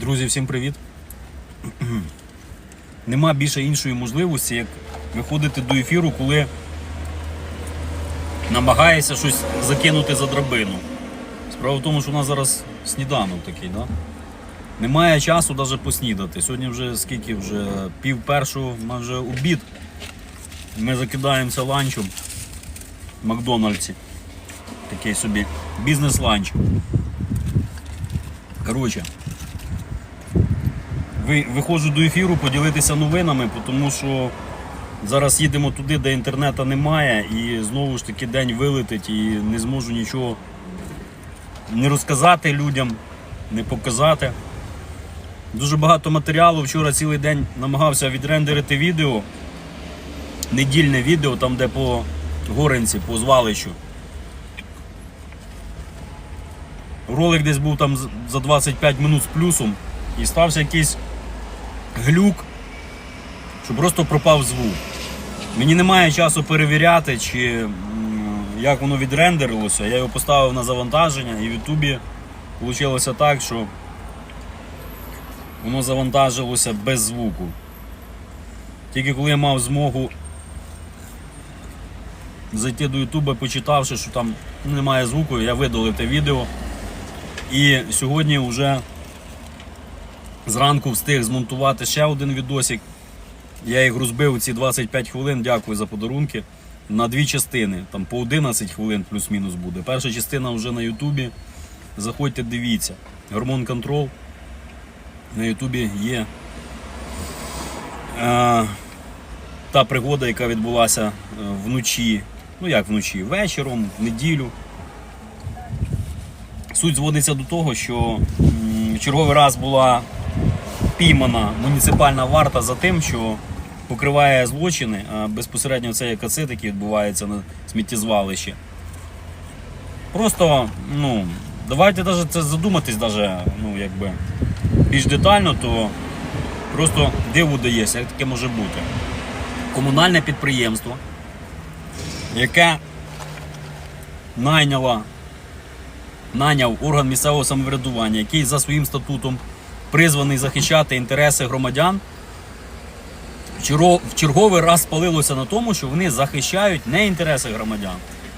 Друзі, всім привіт. Нема більше іншої можливості, як виходити до ефіру, коли намагаєшся щось закинути за драбину. Справа в тому, що у нас зараз сніданок такий, да? Немає часу навіть поснідати. Сьогодні вже скільки вже пів першого, ми вже обід. Ми закидаємося ланчем в Макдональдсі. Такий собі бізнес-ланч. Коротше, виходжу до ефіру поділитися новинами, тому що зараз їдемо туди, де інтернету немає, і знову ж таки день вилетить і не зможу нічого не розказати людям, не показати. Дуже багато матеріалу. Вчора цілий день намагався відрендерити відео. Недільне відео, там де по горенці, по звалищу. Ролик десь був там за 25 минут з плюсом і стався якийсь глюк, що просто пропав звук. Мені немає часу перевіряти, чи як воно відрендерилося. Я його поставив на завантаження і в Ютубі вийшло так, що воно завантажилося без звуку. Тільки коли я мав змогу зайти до Ютуба, почитавши, що там немає звуку, я видалив те відео. І сьогодні вже зранку встиг змонтувати ще один відосик. Я їх розбив ці 25 хвилин, дякую за подарунки. На дві частини, там по 11 хвилин плюс-мінус буде. Перша частина вже на Ютубі. Заходьте, дивіться. Гормон контрол. На Ютубі є е, та пригода, яка відбулася е, вночі. Ну як вночі? Вечором, в неділю. Суть зводиться до того, що черговий раз була піймана муніципальна варта за тим, що покриває злочини, а безпосередньо це як ацит, який відбувається на сміттєзвалищі. Просто, ну, давайте даже це задуматись даже, ну, якби, більш детально, то просто диву дається, як таке може бути. Комунальне підприємство, яке найняло наняв орган місцевого самоврядування, який за своїм статутом призваний захищати інтереси громадян, в черговий раз спалилося на тому, що вони захищають не інтереси громадян,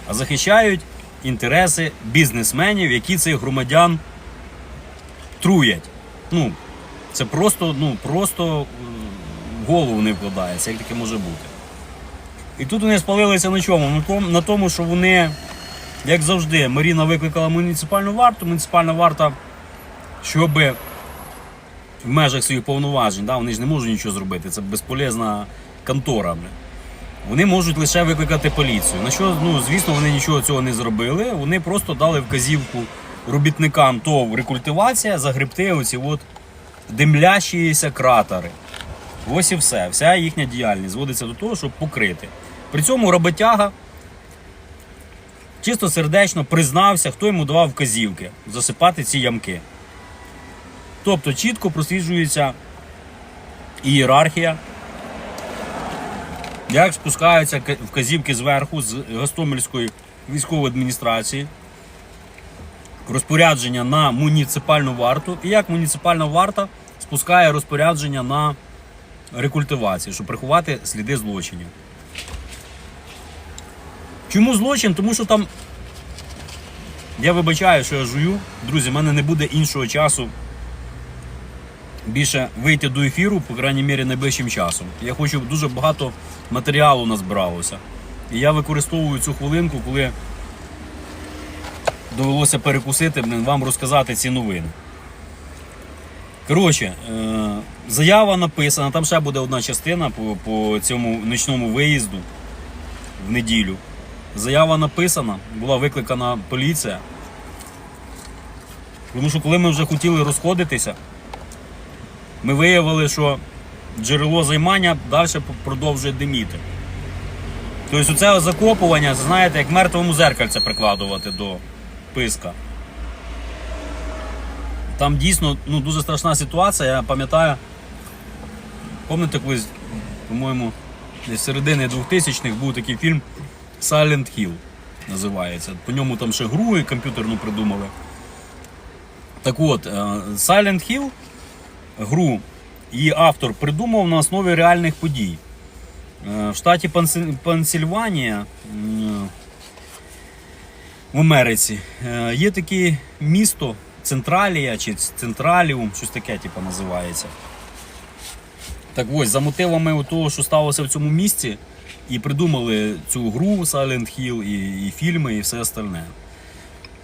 а захищають інтереси бізнесменів, які цих громадян труять. Ну, це просто, ну, просто е, в голову не вкладається, як таке може бути. І тут вони спалилися на чому? На тому- що вони як завжди, Маріна викликала муніципальну варту. Муніципальна варта, щоб в межах своїх повноважень, да, вони ж не можуть нічого зробити, це безполезна контора. Вони можуть лише викликати поліцію. На що, ну, звісно, вони нічого цього не зробили. Вони просто дали вказівку робітникам ТОВ рекультивація загребти оці от димлящіся кратери. Ось і все. Вся їхня діяльність зводиться до того, щоб покрити. При цьому роботяга чисто сердечно признався, хто йому давав вказівки засипати ці ямки. Тобто чітко просліджується ієрархія, як спускаються вказівки зверху з Гостомельської військової адміністрації, розпорядження на муніципальну варту, і як муніципальна варта спускає розпорядження на рекультивацію, щоб приховати сліди злочинів. Чому злочин? Тому що там. Я вибачаю, що я жую. Друзі, в мене не буде іншого часу більше вийти до ефіру, по крайній мірі, найближчим часом. Я хочу дуже багато матеріалу назбиралося. І я використовую цю хвилинку, коли довелося перекусити, блін, вам розказати ці новини. Коротше, е, заява написана, там ще буде одна частина по, по цьому нічному виїзду в неділю. Заява написана, була викликана поліція. Тому що коли ми вже хотіли розходитися, ми виявили, що джерело займання далі продовжує диміти. Тобто це закопування, знаєте, як мертвому зеркальце прикладувати до писка. Там дійсно ну, дуже страшна ситуація. Я пам'ятаю, пам'ятаєте, колись, по-моєму, з середини 2000-х був такий фільм Silent Hill називається. По ньому там ще гру і комп'ютерну придумали. Так от, е, Silent Hill гру її автор придумав на основі реальних подій. Е, В штаті Пенсільванія в Америці е, є таке місто Централія чи Централіум, щось таке типу, називається. Так ось, за мотивами того, що сталося в цьому місті, і придумали цю гру Silent Hill, і, і фільми, і все остальне.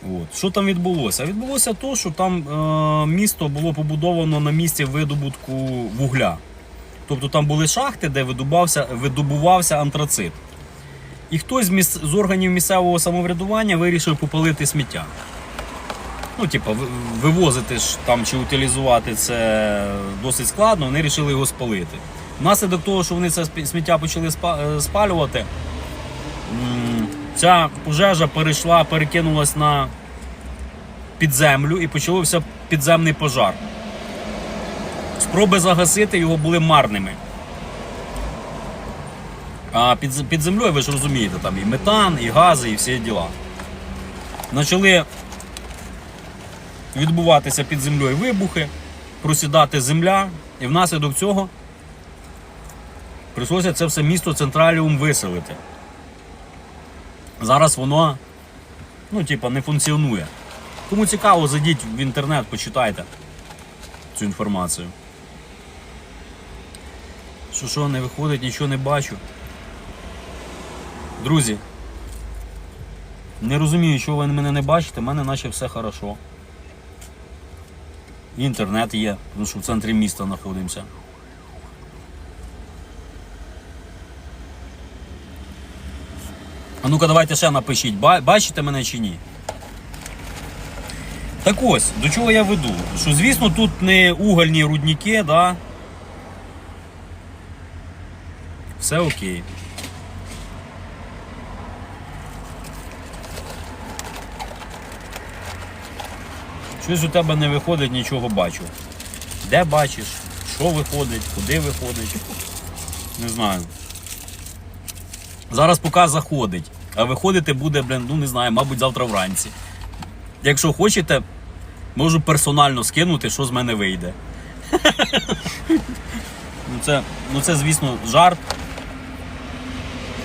От. Що там відбулося? Відбулося те, що там е, місто було побудовано на місці видобутку вугля. Тобто там були шахти, де видобувався, видобувався антрацит. І хтось з, міс... з органів місцевого самоврядування вирішив попалити сміття. Ну, типу, вивозити ж там чи утилізувати це досить складно, вони вирішили його спалити. Внаслідок того, що вони це сміття почали е, спалювати, ця пожежа перейшла, перекинулась на підземлю і почався підземний пожар. Спроби загасити його були марними. А під, під землею, ви ж розумієте, там і метан, і гази, і всі діла. Почали відбуватися під землею вибухи, просідати земля, і внаслідок цього прийшлося це все місто Централіум виселити. Зараз воно, ну, типа, не функціонує. Кому цікаво, зайдіть в інтернет, почитайте цю інформацію. Що що, не виходить, нічого не бачу. Друзі, не розумію, чого ви мене не бачите, в мене наче все хорошо. Інтернет є, тому що в центрі міста знаходимося. Ну-ка давайте ще напишіть, бачите мене чи ні? Так ось, до чого я веду? Що, звісно, тут не угольні рудники, да? Все окей. Щось у тебе не виходить, нічого бачу. Де бачиш? Що виходить, куди виходить? Не знаю. Зараз поки заходить, а виходити буде, блін, ну не знаю, мабуть, завтра вранці. Якщо хочете, можу персонально скинути, що з мене вийде. ну, це, ну це, звісно, жарт.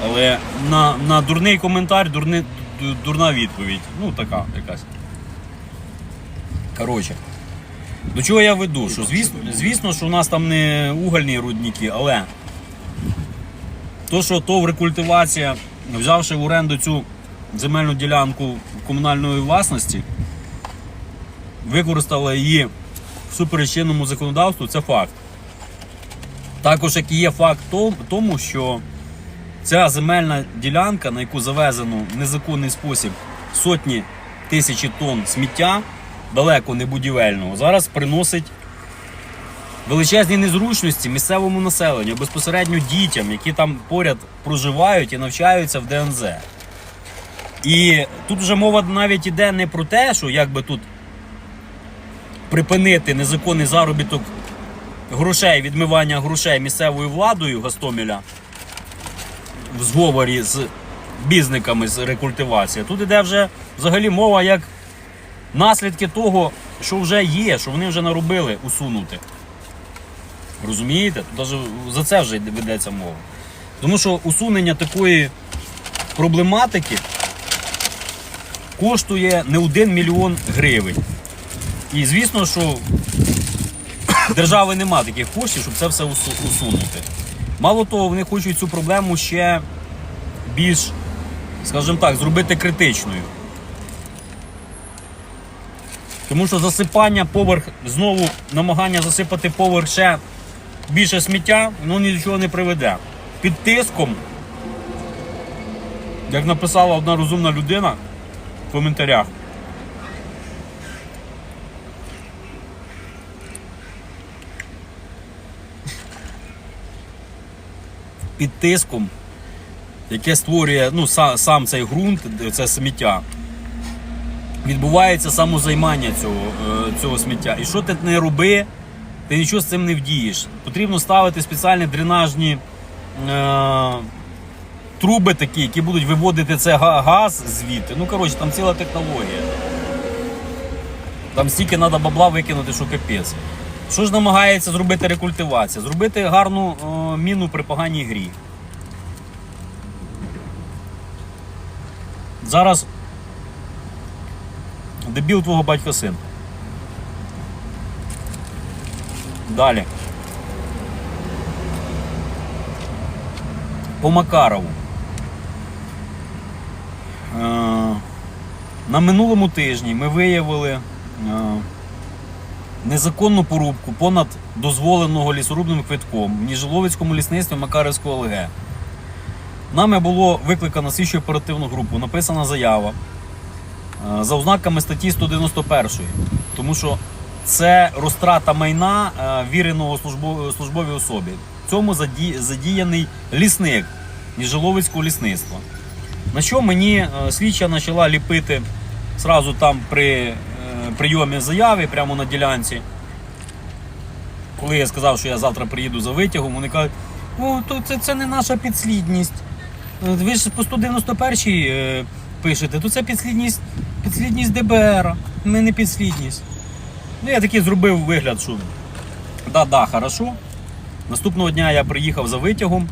Але на, на дурний коментар, дурни, дурна відповідь. Ну, така якась. Коротше. До чого я веду? Що, звісно, звісно, що у нас там не угольні рудники, але то, що ТОВ рекультивація, взявши в оренду цю земельну ділянку комунальної власності, використала її всупереч чинному законодавству, це факт. Також як і є факт тому, що ця земельна ділянка, на яку завезено в незаконний спосіб сотні тисячі тонн сміття, далеко не будівельного, зараз приносить величезні незручності місцевому населенню, безпосередньо дітям, які там поряд проживають і навчаються в ДНЗ. І тут вже мова навіть іде не про те, що як би тут припинити незаконний заробіток грошей, відмивання грошей місцевою владою Гастомеля в зговорі з бізниками з рекультивації. Тут іде вже взагалі мова як наслідки того, що вже є, що вони вже наробили усунути. Розумієте? Тут за це вже ведеться мова. Тому що усунення такої проблематики коштує не один мільйон гривень. І звісно, що держави нема таких коштів, щоб це все усунути. Мало того, вони хочуть цю проблему ще більш, скажімо так, зробити критичною. Тому що засипання поверх, знову намагання засипати поверх ще більше сміття, воно ні не приведе. Під тиском, як написала одна розумна людина в коментарях, під тиском, яке створює ну, сам цей ґрунт, це сміття, відбувається самозаймання цього, е, цього сміття. І що ти не роби, ти нічого з цим не вдієш. Потрібно ставити спеціальні дренажні е, труби такі, які будуть виводити це газ звідти. Ну, коротше, там ціла технологія. Там стільки треба бабла викинути, що капець. Що ж намагається зробити рекультивація? Зробити гарну е, міну при поганій грі. Зараз дебіл твого батька син. Далі. По Макарову. Е, на минулому тижні ми виявили е, незаконну порубку понад дозволеного лісорубним квитком в Ніжиловицькому лісництві Макарівського ЛГ. Нами було викликано слідчу оперативну групу, написана заява е, за ознаками статті 191, тому що це розтрата майна е, віреного службовій особі. В цьому задіяний лісник Ніжиловицького лісництва. На що мені е, слідча почала ліпити зразу там при е, прийомі заяви, прямо на ділянці. Коли я сказав, що я завтра приїду за витягом, вони кажуть, о, то це, це не наша підслідність. Ви ж по 191 е, пишете, то це підслідність, підслідність ДБР, ми не підслідність. Ну, я такий зробив вигляд, що да-да, хорошо. Наступного дня я приїхав за витягом.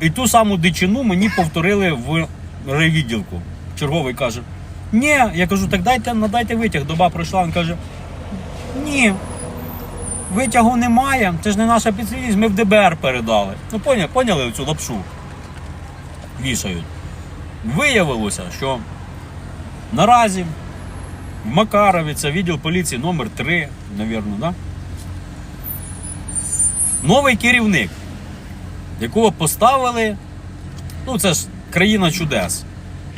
І ту саму дичину мені повторили в райвідділку. Черговий каже: Ні, я кажу, так дайте, надайте витяг. Доба пройшла, він каже: Ні, витягу немає, це ж не наша підслідність, ми в ДБР передали. Ну, поняли, поняли цю лапшу? Вішають. Виявилося, що наразі Макарові це відділ поліції номер 3 навірно, да? Новий керівник якого поставили, ну це ж країна чудес.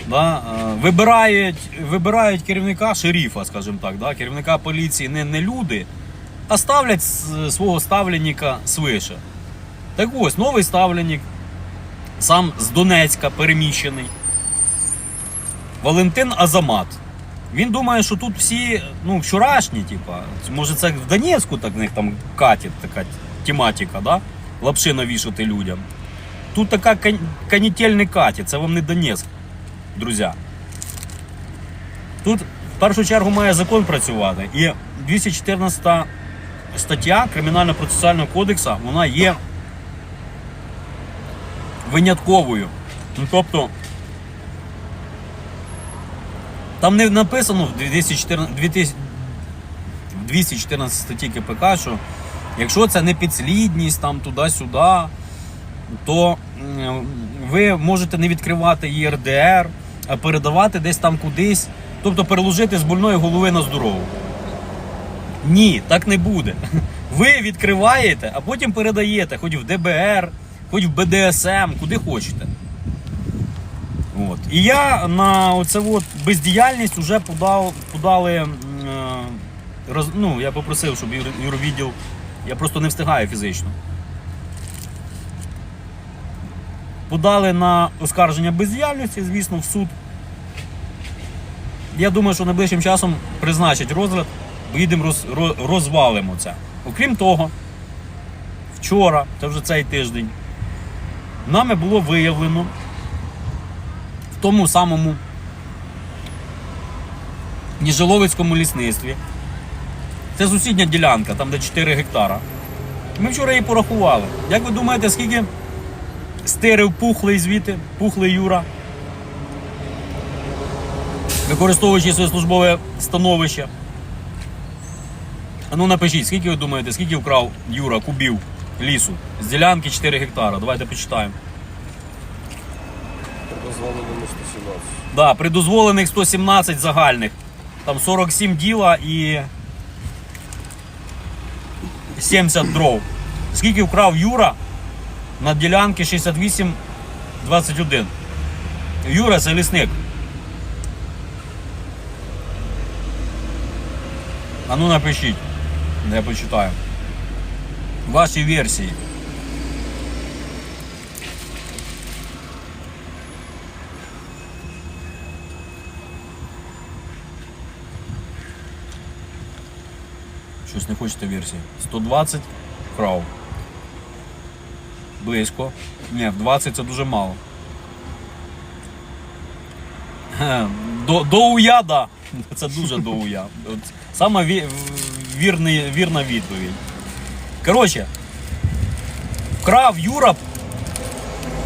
Да? е, Вибирають, вибирають керівника шерифа, скажімо так, да? керівника поліції не, не люди, а ставлять свого ставленника свише. Так ось, новий ставленник, сам з Донецька переміщений. Валентин Азамат. Він думає, що тут всі ну, вчорашні, типа, може це в Донецьку так в них там катить така тематика, да? лапши навішати людям. Тут така кан- канітель не катить, це вам не Донецьк, друзі. Тут в першу чергу має закон працювати. І 214 стаття Кримінально-процесуального кодексу вона є винятковою. Ну, тобто, там не написано в 214, 2000 214 статті КПК, що якщо це не підслідність там туди-сюди, то ви можете не відкривати ЄРДР, а передавати десь там кудись, тобто переложити з больної голови на здорову. Ні, так не буде. Ви відкриваєте, а потім передаєте хоч в ДБР, хоч в БДСМ, куди хочете. От. І я на оце от бездіяльність вже подав, подали. е, Роз, ну, я попросив, щоб юровідділ. Я просто не встигаю фізично. Подали на оскарження бездіяльності, звісно, в суд. Я думаю, що найближчим часом призначать розгляд, поїдемо роз, ро- розвалимо це. Окрім того, вчора, це вже цей тиждень, нами було виявлено тому самому Ніжиловицькому лісництві. Це сусідня ділянка, там де 4 гектара. Ми вчора її порахували. Як ви думаєте, скільки стирив пухлий звідти, пухлий Юра? Використовуючи своє службове становище. Ну напишіть, скільки ви думаєте, скільки вкрав Юра кубів лісу з ділянки 4 гектара? Давайте почитаємо. Дозволеному 117. Да, при дозволених 117 загальних. Там 47 діла і 70 дров. Скільки вкрав Юра на ділянки 68-21. Юра це лісник. А ну напишіть. Я почитаю. Ваші версії. Щось не хочете версії. 120 крав. Близько. Ні, в 20 це дуже мало. До, до уя. Це дуже до уя. Саме вірний, вірна відповідь. Коротше, вкрав Юра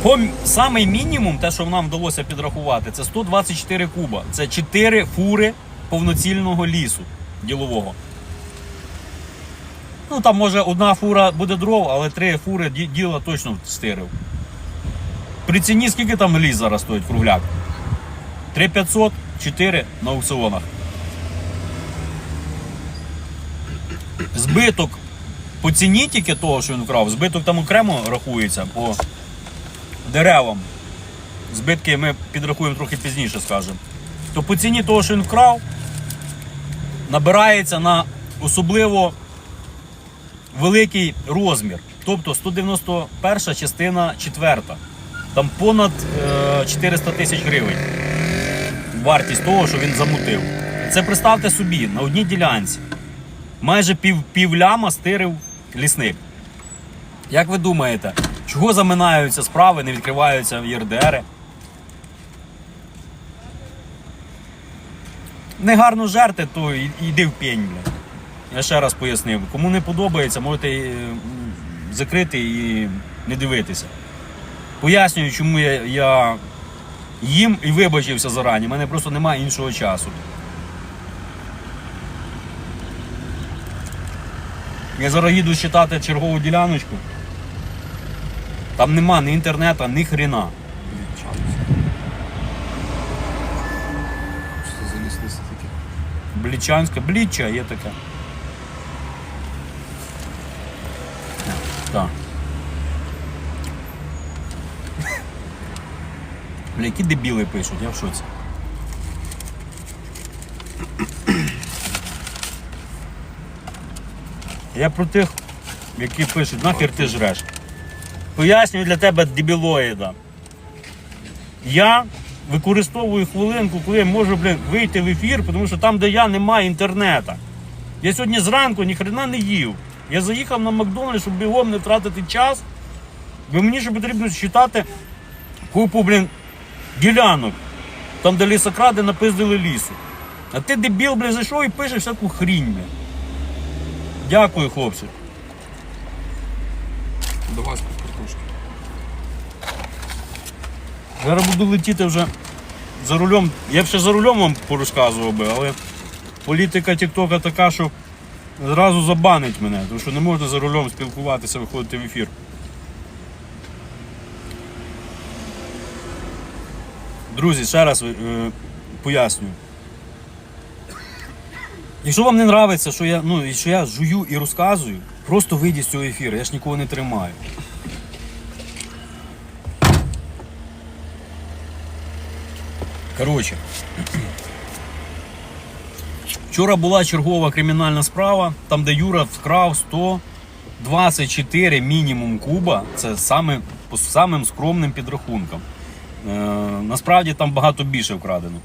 по самий мінімум, те, що нам вдалося підрахувати, це 124 куба. Це 4 фури повноцільного лісу ділового. Ну там може одна фура буде дров, але три фури ді- діла точно стирив. При ціні скільки там ліс зараз стоїть кругляк? 3500, 4 на аукціонах. Збиток по ціні тільки того, що він вкрав, збиток там окремо рахується по деревам. Збитки ми підрахуємо трохи пізніше, скажемо. То по ціні того, що він вкрав, набирається на особливо великий розмір. Тобто 191 частина 4. Там понад е, 400 тисяч гривень. Вартість того, що він замутив. Це представте собі, на одній ділянці. Майже пів, пів ляма стирив лісник. Як ви думаєте, чого заминаються справи, не відкриваються ЄРДРи? Негарно жерти, то йди в пень, бля. Я ще раз пояснив. Кому не подобається, можете е, закрити і не дивитися. Пояснюю, чому я, я їм і вибачився зарані. У мене просто немає іншого часу. Я зараз їду читати чергову діляночку. Там нема ні інтернету, ні хрена. Таке? Блічанська, бліччя є така. Так. Бля, які дебіли пишуть, я в шоці. Я про тих, які пишуть, нахер ти жреш. Пояснюю для тебе дебілоїда. Я використовую хвилинку, коли я можу блін, вийти в ефір, тому що там, де я, немає інтернету. Я сьогодні зранку ніхрена не їв. Я заїхав на Макдональдс, щоб бігом не втратити час. Бо мені ще потрібно считати купу, блін, ділянок. Там, де лісокради напиздили лісу. А ти дебіл, блін, зайшов і пишеш всяку хрінь. Дякую, хлопці. Давай з картошки. Зараз буду летіти вже за рулем. Я б ще за рулем вам порозказував би, але політика Тіктока така, що зразу забанить мене, тому що не можна за рулем спілкуватися, виходити в ефір. Друзі, ще раз е, пояснюю. Якщо вам не подобається, що я, ну, що я жую і розказую, просто вийдіть з цього ефіру, я ж нікого не тримаю. Коротше. Вчора була чергова кримінальна справа, там, де Юра вкрав 124 мінімум куба. Це саме, по самим скромним підрахункам. Е, насправді там багато більше вкрадено.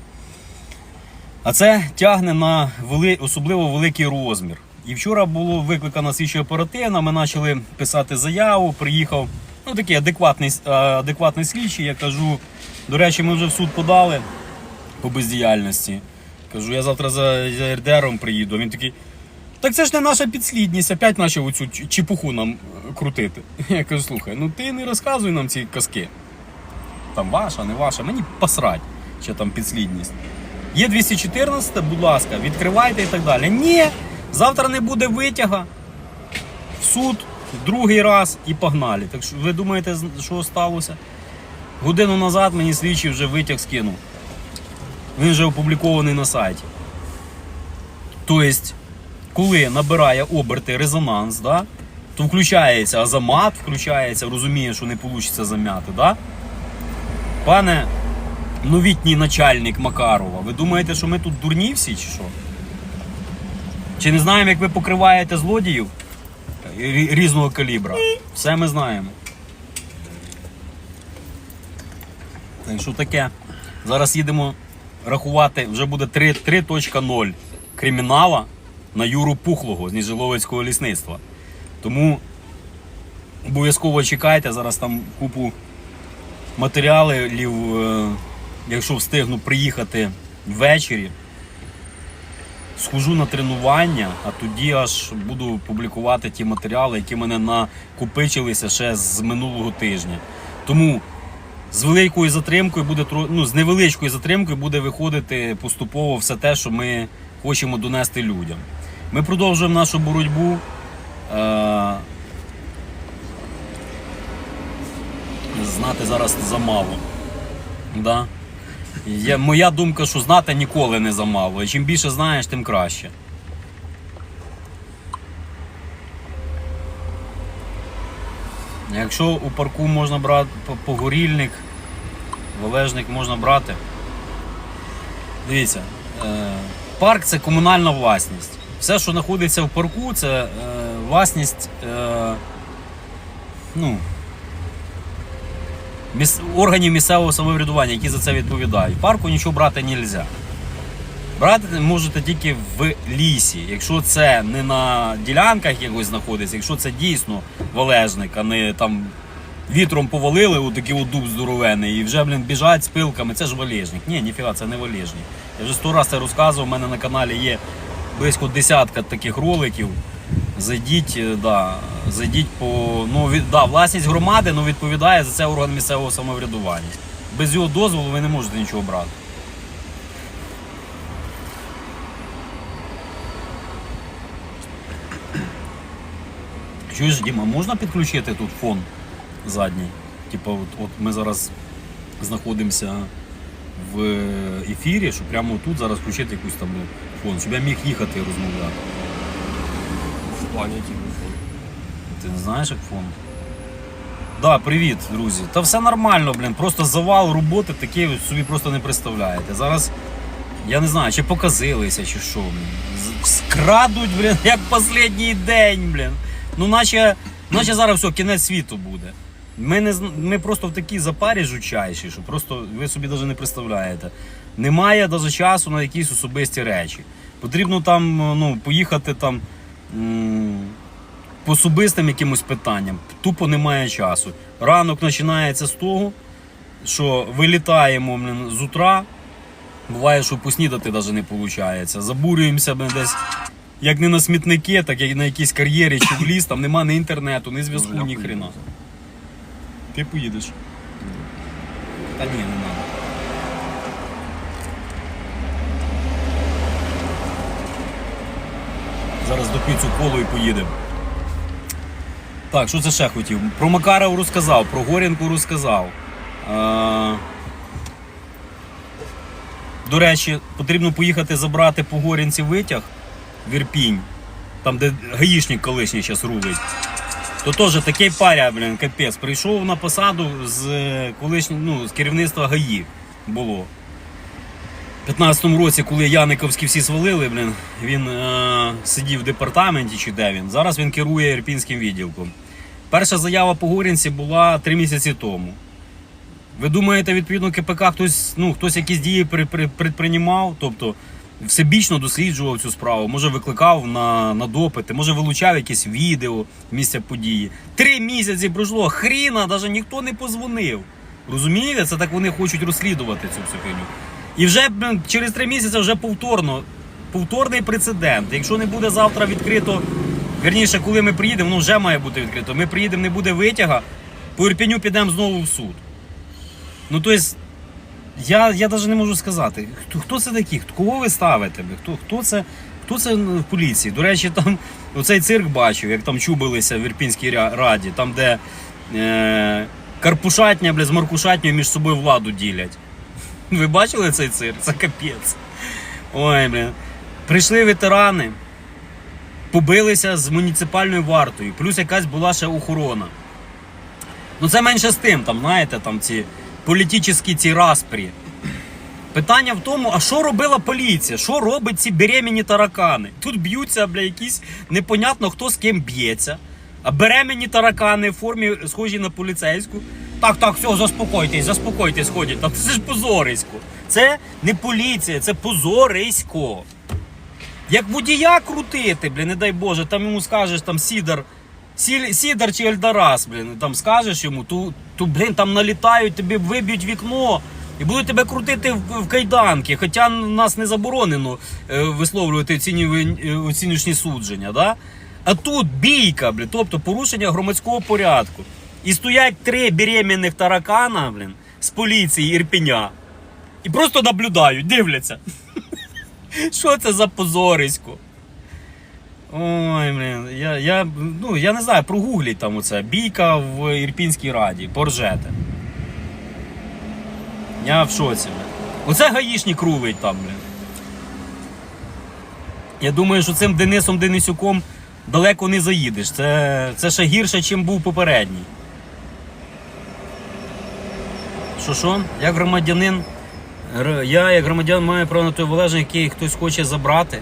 А це тягне на вели, особливо великий розмір. І вчора було викликано слідча оперативна, ми почали писати заяву, приїхав ну, такий адекватний, е, адекватний слідчий. Я кажу, до речі, ми вже в суд подали по бездіяльності. Кажу, я завтра за, за РДРом приїду. Він такий. Так це ж не наша підслідність, опять почав оцю чепуху нам е, крутити. Я кажу, слухай, ну ти не розказуй нам ці казки. Там ваша, не ваша, мені посрать, що там підслідність. Є 214, будь ласка, відкривайте і так далі. Ні, завтра не буде витяга. В суд, другий раз і погнали. Так що ви думаєте, що сталося? Годину назад мені слідчий вже витяг скинув. Він вже опублікований на сайті. Тобто, коли набирає оберти резонанс, да, то включається азамат, включається, розуміє, що не вийде зам'яти. Да? Пане новітній начальник Макарова, ви думаєте, що ми тут дурні всі чи що? Чи не знаємо, як ви покриваєте злодіїв різного калібра? Все ми знаємо. Так що таке? Зараз їдемо рахувати, вже буде 3.0 кримінала на Юру Пухлого з Ніжиловецького лісництва. Тому обов'язково чекайте, зараз там купу матеріалів, е, якщо встигну приїхати ввечері схожу на тренування, а тоді аж буду публікувати ті матеріали, які мене накопичилися ще з минулого тижня. Тому з великою затримкою буде ну, з невеличкою затримкою буде виходити поступово все те, що ми хочемо донести людям. Ми продовжуємо нашу боротьбу. Знати зараз замало. Да? Є, моя думка, що знати ніколи не замало. І чим більше знаєш, тим краще. Якщо у парку можна брати погорільник, валежник можна брати. Дивіться, е, парк це комунальна власність. Все, що знаходиться в парку, це е, власність е, ну, органів місцевого самоврядування, які за це відповідають. Парку нічого брати не можна. Брати можете тільки в лісі. Якщо це не на ділянках якось знаходиться, якщо це дійсно валежник, а не там вітром повалили, отакий от дуб здоровений, і вже, блін, біжать з пилками, це ж валежник. Ні, ніфіга, це не валежник. Я вже сто разів це розказував, у мене на каналі є близько десятка таких роликів. Зайдіть, е, да, зайдіть по. Ну, від, да, власність громади ну, відповідає за це орган місцевого самоврядування. Без його дозволу ви не можете нічого брати. Чуєш, Діма, можна підключити тут фон задній? Типу, от, от ми зараз знаходимося в ефірі, щоб прямо тут зараз включити якийсь там фон, щоб я міг їхати і розмовляти. В плані. Ти не знаєш, як фон? Да, привіт, друзі. Та все нормально, блін. Просто завал роботи такий ви собі просто не представляєте. Зараз я не знаю, чи показилися, чи що. Скрадуть, блін, як останній день, блін. Ну, наче, наче зараз все, кінець світу буде. Ми, не, ми просто в такій запарі жучайші, що просто ви собі навіть не представляєте. Немає навіть часу на якісь особисті речі. Потрібно там ну, поїхати там. По особистим якимось питанням тупо немає часу. Ранок починається з того, що вилітаємо з утра. Буває, що поснідати навіть не виходить. Забурюємося десь як не на смітники, так як на якійсь кар'єрі чи в ліс, там нема ні інтернету, ні зв'язку, ні хрена. Ти поїдеш. Та ні, не треба. Зараз доп'ю цю колу і поїдемо. Так, що це ще хотів? Про Макаров розказав, про Горінку розказав. Е, До речі, потрібно поїхати забрати по Горінці витяг в Ірпінь, там, де гаїшник колишній зараз рулить. То теж такий паря, блін, капець. Прийшов на посаду з е, колишнього, ну, з керівництва ГАІ було. У 15-му році, коли Яниковські всі свалили, блін, він е, сидів в департаменті чи де він. Зараз він керує Ірпінським відділком. Перша заява по Горінці була три місяці тому. Ви думаєте, відповідно КПК хтось, ну, хтось якісь дії при, при, предпринімав, тобто всебічно досліджував цю справу, може викликав на, на допити, може вилучав якесь відео місця події. Три місяці пройшло, хріна, навіть ніхто не позвонив. Розумієте? Це так вони хочуть розслідувати цю всю фігню. І вже через три місяці вже повторно, повторний прецедент. Якщо не буде завтра відкрито, вірніше, коли ми приїдемо, ну вже має бути відкрито. Ми приїдемо, не буде витяга, по Ірпіню підемо знову в суд. Ну, тобто, я, я навіть не можу сказати, хто, хто це такі, кого ви ставите? Хто, хто, це, хто це в поліції? До речі, там оцей цирк бачив, як там чубилися в Ірпінській раді, там, де е, карпушатня бля, з маркушатнею між собою владу ділять. Ви бачили цей цирк? Це капець. Ой, блін. Прийшли ветерани, побилися з муніципальною вартою, плюс якась була ще охорона. Ну це менше з тим, там, знаєте, там ці політичні ці распрі. Питання в тому, а що робила поліція? Що робить ці беременні таракани? Тут б'ються, бля, якісь непонятно хто з ким б'ється. А беременні таракани в формі схожі на поліцейську. Так, так, все, заспокойтесь, заспокойтесь, ходять. Там це ж позорисько. Це не поліція, це позорисько. Як водія крутити, блін, не дай Боже, там йому скажеш там Сідор, Сі- чи Ельдарас, блін, там скажеш йому, то, то блін, там налітають, тобі виб'ють вікно. І будуть тебе крутити в, в кайданки, хоча нас не заборонено е, висловлювати оцінювань- е, оціночні судження. Да? А тут бійка, блін, тобто порушення громадського порядку. І стоять три беременних таракана, блін, з поліції Ірпеня. І просто наблюдають, дивляться. Що це за позорисько? Ой, блін, я, я, ну, я не знаю, прогугліть там оце. Бійка в Ірпінській раді, поржете. Я в шоці, блін. Оце гаїшник рулить там, блін. Я думаю, що цим Денисом Денисюком далеко не заїдеш. Це, це ще гірше, ніж був попередній. Що що? Як громадянин, я як громадян маю право на той волежник, який хтось хоче забрати.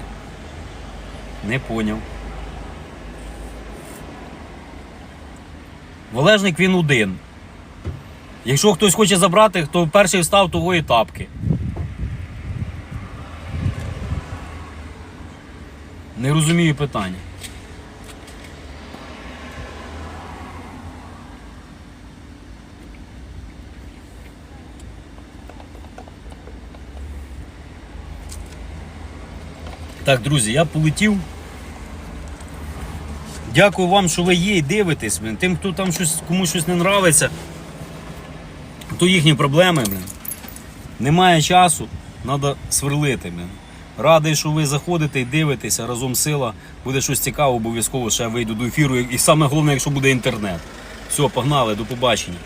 Не поняв. Волежник він один. Якщо хтось хоче забрати, хто перший встав, того і тапки. Не розумію питання. Так, друзі, я полетів. Дякую вам, що ви є і дивитесь. Блін. Тим, хто там щось, кому щось не нравиться, то їхні проблеми. Блін. Немає часу, треба сверлити. Блін. Радий, що ви заходите і дивитеся, разом сила. Буде щось цікаве, обов'язково ще вийду до ефіру. І саме головне, якщо буде інтернет. Все, погнали, до побачення.